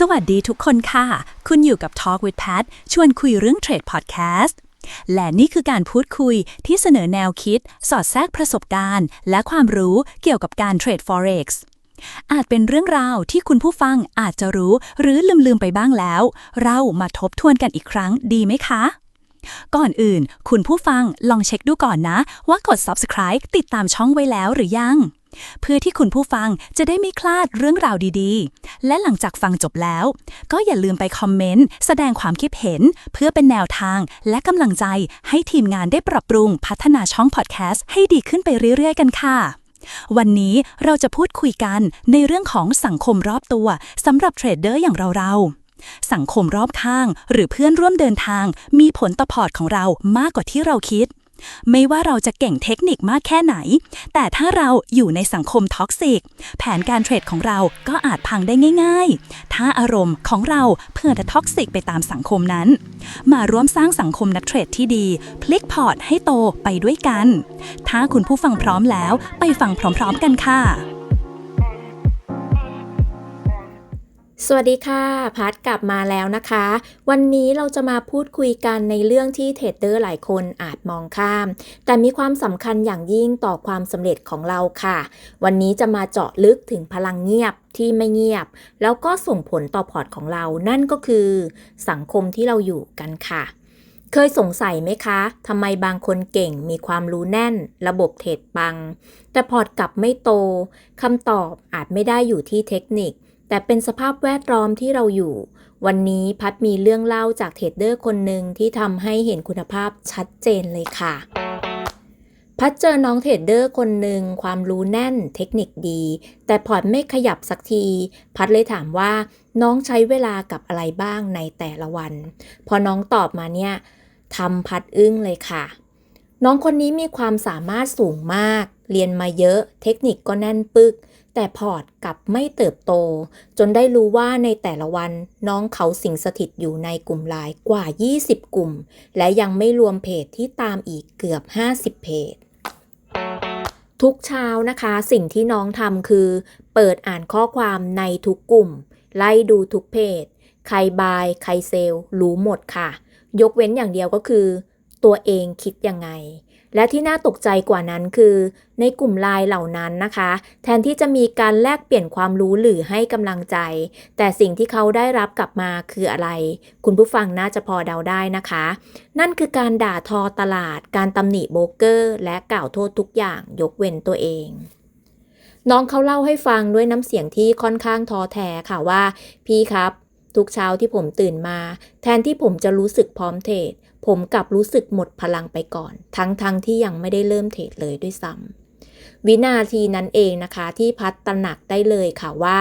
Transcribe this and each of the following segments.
สวัสดีทุกคนค่ะ คุณอยู่กับ Talk with Pat ชวนคุยเรื่องเทรดพอดแคสต์ และนี่คือการพูดคุยที่เสนอแนวคิด สอดแทรกประสบการณ์ และความรู้เกี่ยวกับการเทรด Forex อาจเป็นเรื่องราวที่คุณผู้ฟังอาจจะรู้หรือลืมๆไปบ้างแล้ว เรามาทบทวนกันอีกครั้งดีไหมคะ ก่อนอื่น คุณผู้ฟังลองเช็คดูก่อนนะ ว่ากด subscribe ติดตามช่องไว้แล้วหรือยัง เพื่อที่คุณผู้ฟังจะได้ไม่คลาดเรื่องราวดีๆ และหลังจากฟังจบแล้ว ก็อย่าลืมไปคอมเมนต์ แสดงความคิดเห็น เพื่อเป็นแนวทาง และกำลังใจให้ทีมงานได้ปรับปรุงพัฒนาช่องพอดแคสต์ให้ดีขึ้นไปเรื่อยๆ กันค่ะวันนี้เราจะพูดคุยกันในเรื่องของสังคมรอบตัวสำหรับเทรดเดอร์อย่างเราๆ สังคมรอบข้าง หรือเพื่อนร่วมเดินทาง มีผลต่อพอร์ตของเรามากกว่าที่เราคิด ไม่ว่าเราจะเก่งเทคนิคมากแค่ไหน แต่ถ้าเราอยู่ในสังคมท็อกซิกแผนการเทรดของเราก็อาจพังได้ง่าย ๆ ถ้าอารมณ์ของเราเพื่อจะท็อกซิกไปตามสังคมนั้น มาร่วมสร้างสังคมนักเทรดที่ดี พลิกพอร์ตให้โตไปด้วยกัน ถ้าคุณผู้ฟังพร้อมแล้ว ไปฟังพร้อม ๆ กันค่ะ สวัสดีค่ะ พัดกลับมาแล้วนะคะ วันนี้เราจะมาพูดคุยกันในเรื่องที่เทรดเดอร์หลายคนอาจมองข้าม แต่มีความสำคัญอย่างยิ่งต่อความสำเร็จของเราค่ะ วันนี้จะมาเจาะลึกถึงพลังเงียบที่ไม่เงียบ แล้วก็ส่งผลต่อพอร์ตของเรา นั่นก็คือสังคมที่เราอยู่กันค่ะ เคยสงสัยไหมคะทำไมบางคนเก่งมีความรู้แน่น ระบบเทรดปัง แต่พอร์ตกลับไม่โตคำตอบอาจไม่ได้อยู่ที่เทคนิค แต่เป็นสภาพแวดล้อมที่เราอยู่ วันนี้พัดมีเรื่องเล่าจากเทรดเดอร์คนหนึ่งที่ทำให้เห็นคุณภาพชัดเจนเลยค่ะ พัดเจอน้องเทรดเดอร์คนหนึ่งความรู้แน่นเทคนิคดี แต่พอร์ตไม่ขยับสักที พัดเลยถามว่าน้องใช้เวลากับอะไรบ้างในแต่ละวัน พอน้องตอบมาเนี่ยทำพัดอึ้งเลยค่ะ น้องคนนี้มีความสามารถสูงมาก เรียนมาเยอะ เทคนิคก็แน่นปึก แต่พอร์ตกลับไม่เติบโต จนได้รู้ว่าในแต่ละวันน้องเขาสิงสถิตอยู่ในกลุ่มไลน์กว่า 20 กลุ่ม และยังไม่รวมเพจที่ตามอีกเกือบ 50 เพจ ทุกเช้านะคะ สิ่งที่น้องทำคือ เปิดอ่านข้อความในทุกกลุ่ม ไล่ดูทุกเพจ ใครบาย ใครเซลล์รู้หมดค่ะ ยกเว้นอย่างเดียวก็คือ ตัวเองคิดยังไง และที่น่าตกใจกว่านั้นคือ ในกลุ่มไลน์เหล่านั้นนะคะ แทนที่จะมีการแลกเปลี่ยนความรู้หรือให้กำลังใจ แต่สิ่งที่เขาได้รับกลับมาคืออะไร คุณผู้ฟังน่าจะพอเดาได้นะคะ นั่นคือการด่าทอตลาด การตำหนิโบรเกอร์ และกล่าวโทษทุกอย่างยกเว้นตัวเองน้องเขาเล่าให้ฟังด้วยน้ำเสียงที่ค่อนข้างท้อแท้ค่ะว่า พี่ครับ ทุกเช้าที่ผมตื่นมา แทนที่ผมจะรู้สึกพร้อมเทรด ผมกลับรู้สึกหมดพลังไปก่อน ทั้งๆทที่ยังไม่ได้เริ่มเทรดเลยด้วยซ้ำวินาทีนั้นเองนะคะ ที่พัดตระหนักได้เลยค่ะว่า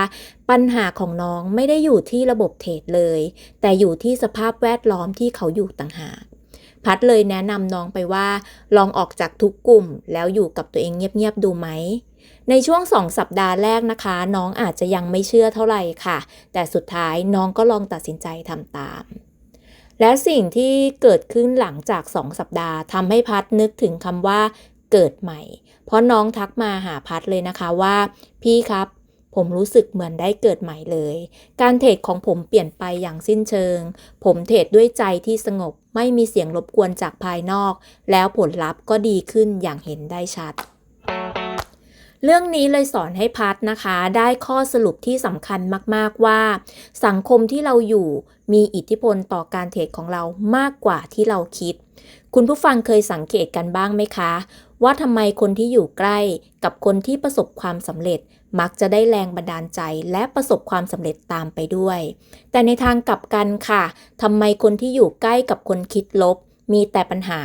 ปัญหาของน้องไม่ได้อยู่ที่ระบบเทรดเลย แต่อยู่ที่สภาพแวดล้อมที่เขาอยู่ต่างหากพัดเลยแนะนำน้องไปว่า ลองออกจากทุกกลุ่ม แล้วอยู่กับตัวเองเงียบๆดูไหม ในช่วงสองสัปดาห์แรกนะคะ น้องอาจจะยังไม่เชื่อเท่าไหร่ค่ะ แต่สุดท้ายน้องก็ลองตัดสินใจทำตาม และสิ่งที่เกิดขึ้นหลังจากสองสัปดาห์ทำให้พัดนึกถึงคำว่าเกิดใหม่ เพราะน้องทักมาหาพัดเลยนะคะว่า พี่ครับ ผมรู้สึกเหมือนได้เกิดใหม่เลย การเทรดของผมเปลี่ยนไปอย่างสิ้นเชิง ผมเทรดด้วยใจที่สงบ ไม่มีเสียงรบกวนจากภายนอก แล้วผลลัพธ์ก็ดีขึ้นอย่างเห็นได้ชัด เรื่องนี้เลยสอนให้พัดนะคะ ได้ข้อสรุปที่สำคัญมากๆว่า สังคมที่เราอยู่มีอิทธิพลต่อการเทรดของเรามากกว่าที่เราคิด คุณผู้ฟังเคยสังเกตกันบ้างไหมคะ ว่าทำไมคนที่อยู่ใกล้กับคนที่ประสบความสำเร็จมักจะได้แรงบันดาลใจและประสบความสำเร็จตามไปด้วย แต่ในทางกลับกันค่ะทำไมคนที่อยู่ใกล้กับคนคิดลบ มีแต่ปัญหา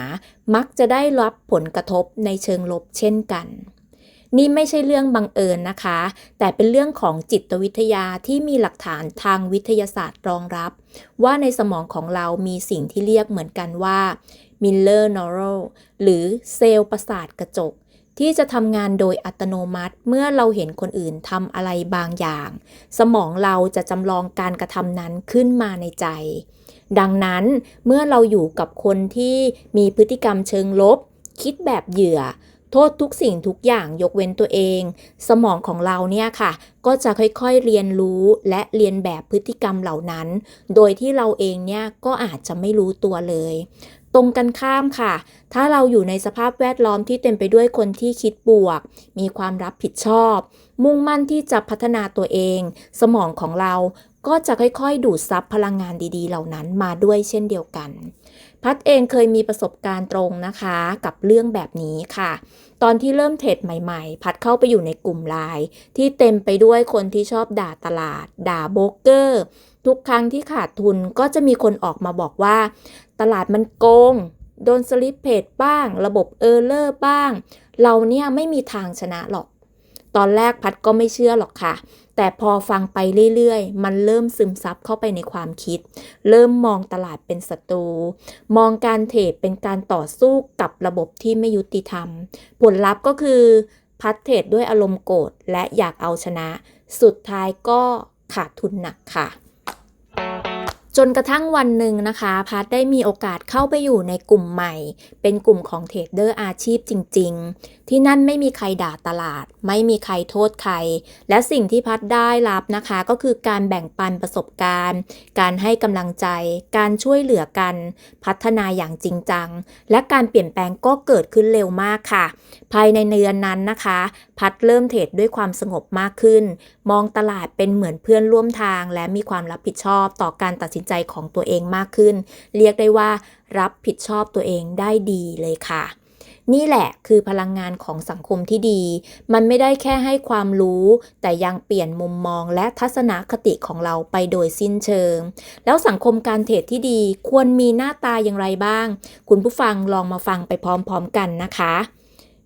มักจะได้รับผลกระทบในเชิงลบเช่นกัน นี่ไม่ใช่เรื่องบังเอิญนะคะ แต่เป็นเรื่องของจิตวิทยาที่มีหลักฐานทางวิทยาศาสตร์รองรับ ว่าในสมองของเรามีสิ่งที่เรียกเหมือนกันว่า Miller Neural หรือเซลล์ประสาทกระจก ที่จะทำงานโดยอัตโนมัติเมื่อเราเห็นคนอื่นทำอะไรบางอย่าง สมองเราจะจำลองการกระทำนั้นขึ้นมาในใจดังนั้นเมื่อเราอยู่กับคนที่มีพฤติกรรมเชิงลบ คิดแบบเหยื่อ โทษทุกสิ่งทุกอย่างยกเว้นตัวเอง สมองของเราเนี่ยค่ะ ก็จะค่อยๆเรียนรู้และเรียนแบบพฤติกรรมเหล่านั้น โดยที่เราเองเนี่ยก็อาจจะไม่รู้ตัวเลย ตรงกันข้ามค่ะ ถ้าเราอยู่ในสภาพแวดล้อมที่เต็มไปด้วยคนที่คิดบวก มีความรับผิดชอบ มุ่งมั่นที่จะพัฒนาตัวเอง สมองของเราก็จะค่อยๆ ดูดซับพลังงานดีๆ เหล่านั้นมาด้วยเช่นเดียวกัน พัดเองเคยมีประสบการณ์ตรงนะคะ กับเรื่องแบบนี้ค่ะ ตอนที่เริ่มเทรดใหม่ๆ พัดเข้าไปอยู่ในกลุ่มไลน์ที่เต็มไปด้วยคนที่ชอบด่าตลาด ด่าโบรกเกอร์ ทุกครั้งที่ขาดทุนก็จะมีคนออกมาบอกว่า ตลาดมันโกง โดนสลิปเพจบ้าง ระบบเออร์เลอร์บ้าง เราเนี่ยไม่มีทางชนะหรอก ตอนแรกพัดก็ไม่เชื่อหรอกค่ะ แต่พอฟังไปเรื่อยๆ มันเริ่มซึมซับเข้าไปในความคิด เริ่มมองตลาดเป็นศัตรู มองการเทรดเป็นการต่อสู้กับระบบที่ไม่ยุติธรรม ผลลัพธ์ก็คือพัดเทรดด้วยอารมณ์โกรธและอยากเอาชนะ สุดท้ายก็ขาดทุนหนักค่ะ จนกระทั่งวันหนึ่งนะคะพัดได้มีโอกาสเข้าไปอยู่ในกลุ่มใหม่ เป็นกลุ่มของเทรดเดอร์อาชีพจริง ๆ ที่นั่นไม่มีใครด่าตลาด ไม่มีใครโทษใคร และสิ่งที่พัดได้รับนะคะ ก็คือการแบ่งปันประสบการณ์ การให้กำลังใจ การช่วยเหลือกัน พัฒนาอย่างจริงจัง และการเปลี่ยนแปลงก็เกิดขึ้นเร็วมากค่ะ ภายในเดือนนั้นนะคะ พัดเริ่มเทรดด้วยความสงบมากขึ้น มองตลาดเป็นเหมือนเพื่อนร่วมทาง และมีความรับผิดชอบต่อการตัดสินใจของตัวเองมากขึ้น เรียกได้ว่ารับผิดชอบตัวเองได้ดีเลยค่ะ นี่แหละคือพลังงานของสังคมที่ดี มันไม่ได้แค่ให้ความรู้ แต่ยังเปลี่ยนมุมมองและทัศนคติของเราไปโดยสิ้นเชิง แล้วสังคมการเทรดที่ดีควรมีหน้าตาอย่างไรบ้าง คุณผู้ฟังลองมาฟังไปพร้อมๆกันนะคะ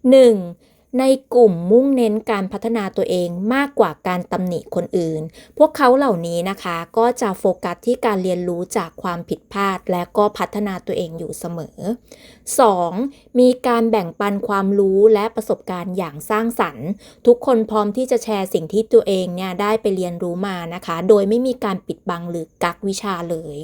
1. ในกลุ่มมุ่งเน้นการพัฒนาตัวเองมากกว่าการตำหนิคนอื่น พวกเขาเหล่านี้นะคะก็จะโฟกัสที่การเรียนรู้จากความผิดพลาด และก็พัฒนาตัวเองอยู่เสมอ 2. มีการแบ่งปันความรู้และประสบการณ์อย่างสร้างสรรค์ ทุกคนพร้อมที่จะแชร์สิ่งที่ตัวเองเนี่ยได้ไปเรียนรู้มานะคะ โดยไม่มีการปิดบังหรือกักวิชาเลย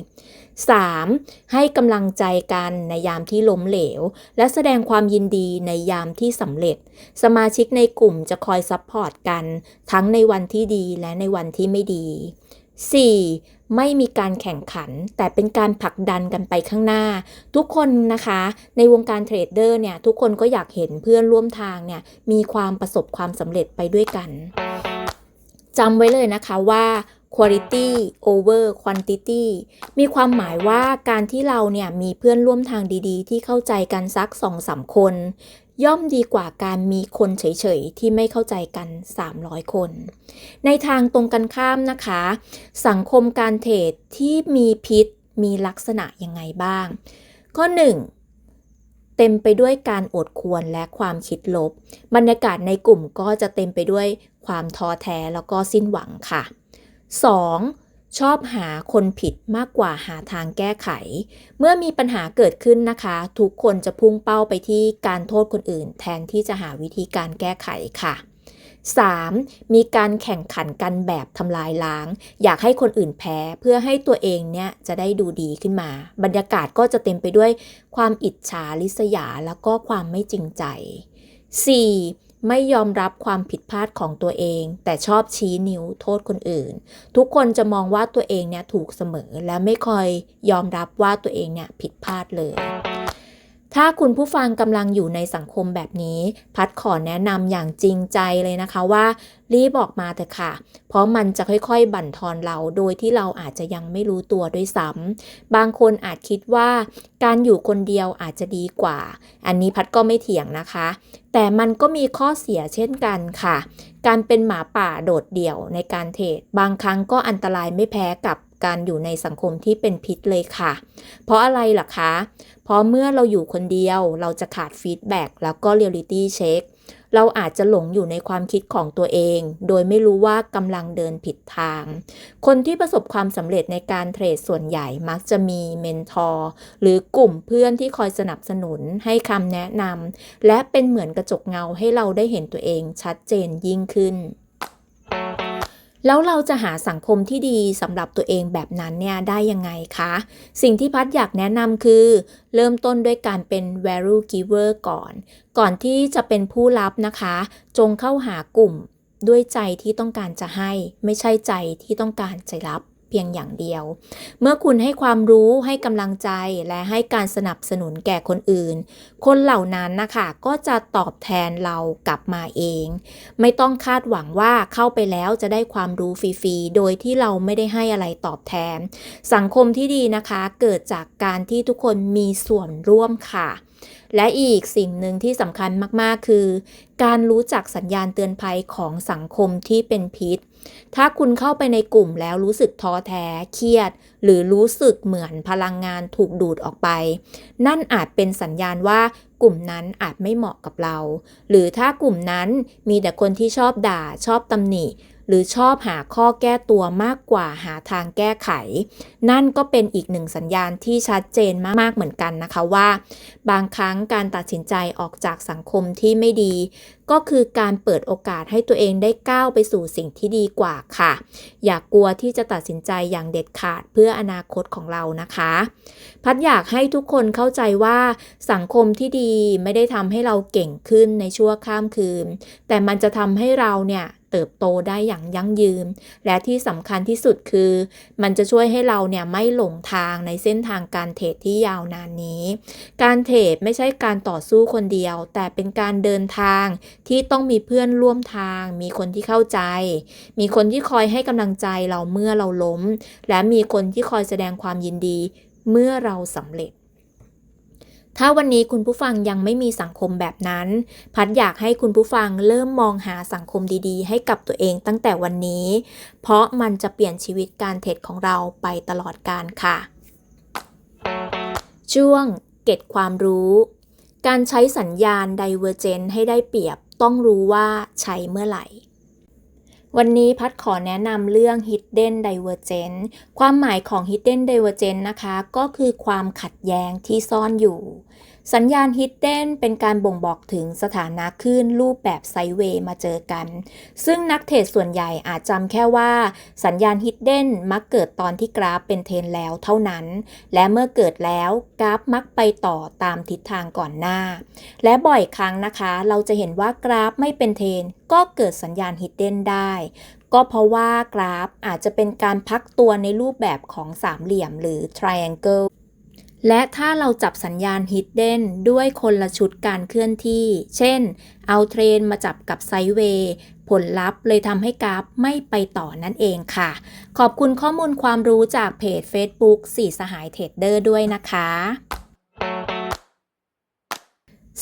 3. ให้กำลังใจกันในยามที่ล้มเหลว และแสดงความยินดีในยามที่สำเร็จ สมาชิกในกลุ่มจะคอยซัพพอร์ตกัน ทั้งในวันที่ดีและในวันที่ไม่ดี 4. ไม่มีการแข่งขัน แต่เป็นการผลักดันกันไปข้างหน้า ทุกคนนะคะ ในวงการเทรดเดอร์เนี่ย ทุกคนก็อยากเห็นเพื่อนร่วมทางเนี่ย มีความประสบความสำเร็จไปด้วยกันจำไว้เลยนะคะว่า quality over quantity มีความหมายว่าการที่เราเนี่ยมีเพื่อนร่วมทางดีๆ ที่เข้าใจกันสัก2-3คน ย่อมดีกว่าการมีคนเฉยๆ ที่ไม่เข้าใจกัน 300 คน ในทางตรงกันข้ามนะคะ สังคมการเทรดที่มีพิษมีลักษณะยังไงบ้าง ข้อ 1เต็มไปด้วยการอดควรและความคิดลบ บรรยากาศในกลุ่มก็จะเต็มไปด้วยความท้อแท้แล้วก็สิ้นหวังค่ะ 2. ชอบหาคนผิดมากกว่าหาทางแก้ไข เมื่อมีปัญหาเกิดขึ้นนะคะ ทุกคนจะพุ่งเป้าไปที่การโทษคนอื่น แทนที่จะหาวิธีการแก้ไขค่ะ 3. มีการแข่งขันกันแบบทำลายล้าง อยากให้คนอื่นแพ้เพื่อให้ตัวเองเนี่ยจะได้ดูดีขึ้นมา บรรยากาศก็จะเต็มไปด้วยความอิจฉาริษยาแล้วก็ความไม่จริงใจ 4. ไม่ยอมรับความผิดพลาดของตัวเอง แต่ชอบชี้นิ้วโทษคนอื่น ทุกคนจะมองว่าตัวเองเนี่ยถูกเสมอและไม่คอยยอมรับว่าตัวเองเนี่ยผิดพลาดเลย ถ้าคุณผู้ฟังกำลังอยู่ในสังคมแบบนี้ พัดขอแนะนำอย่างจริงใจเลยนะคะว่า รีบบอกมาเถอะค่ะ เพราะมันจะค่อยๆ บั่นทอนเราโดยที่เราอาจจะยังไม่รู้ตัวด้วยซ้ำบางคนอาจคิดว่า การอยู่คนเดียวอาจจะดีกว่า อันนี้พัดก็ไม่เถียงนะคะ แต่มันก็มีข้อเสียเช่นกันค่ะ การเป็นหมาป่าโดดเดี่ยวในการเทรดบางครั้งก็อันตรายไม่แพ้กับ การอยู่ในสังคมที่เป็นพิษเลยค่ะ เพราะอะไรล่ะคะ เพราะเมื่อเราอยู่คนเดียวเราจะขาดฟีดแบ็กแล้วก็เรียลิตี้เช็คเราอาจจะหลงอยู่ในความคิดของตัวเอง โดยไม่รู้ว่ากำลังเดินผิดทาง คนที่ประสบความสำเร็จในการเทรดส่วนใหญ่มักจะมีเมนทอร์หรือกลุ่มเพื่อนที่คอยสนับสนุนให้คำแนะนำและเป็นเหมือนกระจกเงาให้เราได้เห็นตัวเองชัดเจนยิ่งขึ้น แล้วเราจะหาสังคมที่ดีสำหรับตัวเองแบบนั้นเนี่ยได้ยังไงคะ สิ่งที่พัดอยากแนะนำคือ เริ่มต้นด้วยการเป็น value giver ก่อน ก่อนที่จะเป็นผู้รับนะคะ จงเข้าหากลุ่มด้วยใจที่ต้องการจะให้ ไม่ใช่ใจที่ต้องการจะรับ เพียงอย่างเดียว เมื่อคุณให้ความรู้ให้กำลังใจและให้การสนับสนุนแก่คนอื่น คนเหล่านั้นนะคะก็จะตอบแทนเรากลับมาเอง ไม่ต้องคาดหวังว่าเข้าไปแล้วจะได้ความรู้ฟรีๆ โดยที่เราไม่ได้ให้อะไรตอบแทน สังคมที่ดีนะคะ เกิดจากการที่ทุกคนมีส่วนร่วมค่ะ และอีกสิ่งหนึ่งที่สำคัญมากๆ คือ การรู้จักสัญญาณเตือนภัยของสังคมที่เป็นพิษ ถ้าคุณเข้าไปในกลุ่มแล้วรู้สึกท้อแท้ เครียด หรือรู้สึกเหมือนพลังงานถูกดูดออกไป นั่นอาจเป็นสัญญาณว่ากลุ่มนั้นอาจไม่เหมาะกับเรา หรือถ้ากลุ่มนั้นมีแต่คนที่ชอบด่าชอบตำหนิ หรือชอบหาข้อแก้ตัวมากกว่าหาทางแก้ไข นั่นก็เป็นอีกหนึ่งสัญญาณที่ชัดเจนมากๆเหมือนกันนะคะว่า บางครั้งการตัดสินใจออกจากสังคมที่ไม่ดี ก็คือการเปิดโอกาสให้ตัวเองได้ก้าวไปสู่สิ่งที่ดีกว่าค่ะ อย่ากกลัวที่จะตัดสินใจอย่างเด็ดขาดเพื่ออนาคตของเรานะคะ พัดอยากให้ทุกคนเข้าใจว่าสังคมที่ดีไม่ได้ทำให้เราเก่งขึ้นในชั่วข้ามคืน แต่มันจะทำให้เราเนี่ย เติบโตได้อย่างยั่งยืน และที่สำคัญที่สุดคือ มันจะช่วยให้เราเนี่ยไม่หลงทางในเส้นทางการเทรดที่ยาวนานนี้ การเทรดไม่ใช่การต่อสู้คนเดียว แต่เป็นการเดินทางที่ต้องมีเพื่อนร่วมทาง มีคนที่เข้าใจ มีคนที่คอยให้กำลังใจเราเมื่อเราล้ม และมีคนที่คอยแสดงความยินดีเมื่อเราสำเร็จ ถ้าวันนี้คุณผู้ฟังยังไม่มีสังคมแบบนั้น พัดอยากให้คุณผู้ฟังเริ่มมองหาสังคมดีๆ ให้กับตัวเองตั้งแต่วันนี้ เพราะมันจะเปลี่ยนชีวิตการเทรดของเราไปตลอดกาลค่ะ ช่วงเก็ตความรู้ การใช้สัญญาณ Divergent ให้ได้เปรียบต้องรู้ว่าใช้เมื่อไหร่วันนี้พัดขอแนะนำเรื่อง Hidden Divergent ความหมายของ Hidden Divergent นะคะ ก็คือความขัดแย้งที่ซ่อนอยู่ สัญญาณ Hidden เป็นการบ่งบอกถึงสถานะคลื่นรูปแบบไซเวย์มาเจอกัน ซึ่งนักเทรดส่วนใหญ่อาจจำแค่ว่า สัญญาณ Hidden มักเกิดตอนที่กราฟเป็นเทรนแล้วเท่านั้น และเมื่อเกิดแล้วกราฟมักไปต่อตามทิศทางก่อนหน้า และบ่อยครั้งนะคะ เราจะเห็นว่ากราฟไม่เป็นเทรนก็เกิดสัญญาณ Hidden ได้ก็เพราะว่ากราฟอาจจะเป็นการพักตัวในรูปแบบของสามเหลี่ยมหรือ triangle และถ้าเราจับสัญญาณ Hidden ด้วยคนละชุดการเคลื่อนที่ เช่น เอาเทรนมาจับกับไซเวย์ผลลัพธ์เลยทำให้กราฟไม่ไปต่อนั่นเองค่ะ ขอบคุณข้อมูลความรู้จากเพจ Facebook สี่สหายเทรดเดอร์ด้วยนะคะ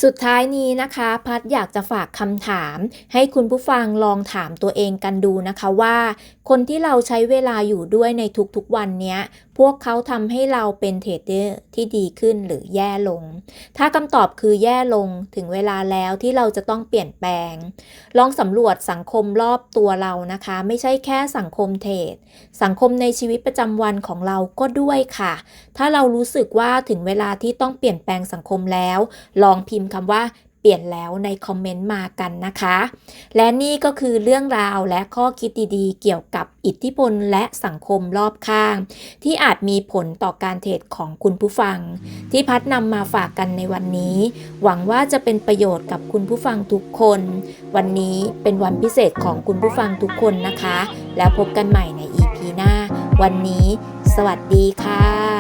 สุดท้ายนี้นะคะ พัดอยากจะฝากคำถาม ให้คุณผู้ฟังลองถามตัวเองกันดูนะคะว่า คนที่เราใช้เวลาอยู่ด้วยในทุกๆวันเนี้ย พวกเขาทำให้เราเป็นเทรดเดอร์ที่ดีขึ้นหรือแย่ลง ถ้าคำตอบคือแย่ลงถึงเวลาแล้วที่เราจะต้องเปลี่ยนแปลง ลองสำรวจสังคมรอบตัวเรานะคะ ไม่ใช่แค่สังคมเทรด สังคมในชีวิตประจำวันของเราก็ด้วยค่ะ ถ้าเรารู้สึกว่าถึงเวลาที่ต้องเปลี่ยนแปลงสังคมแล้ว ลองพิมพ์คำว่า ปลี่ยนแล้วในคอมเมนต์มากันนะคะ และนี่ก็คือเรื่องราวและข้อคิดดีๆ เกี่ยวกับอิทธิพลและสังคมรอบข้าง ที่อาจมีผลต่อการเทรดของคุณผู้ฟัง ที่พัดนำมาฝากกันในวันนี้ หวังว่าจะเป็นประโยชน์กับคุณผู้ฟังทุกคน วันนี้เป็นวันพิเศษของคุณผู้ฟังทุกคนนะคะ แล้วพบกันใหม่ใน EP หน้า วันนี้ สวัสดีค่ะ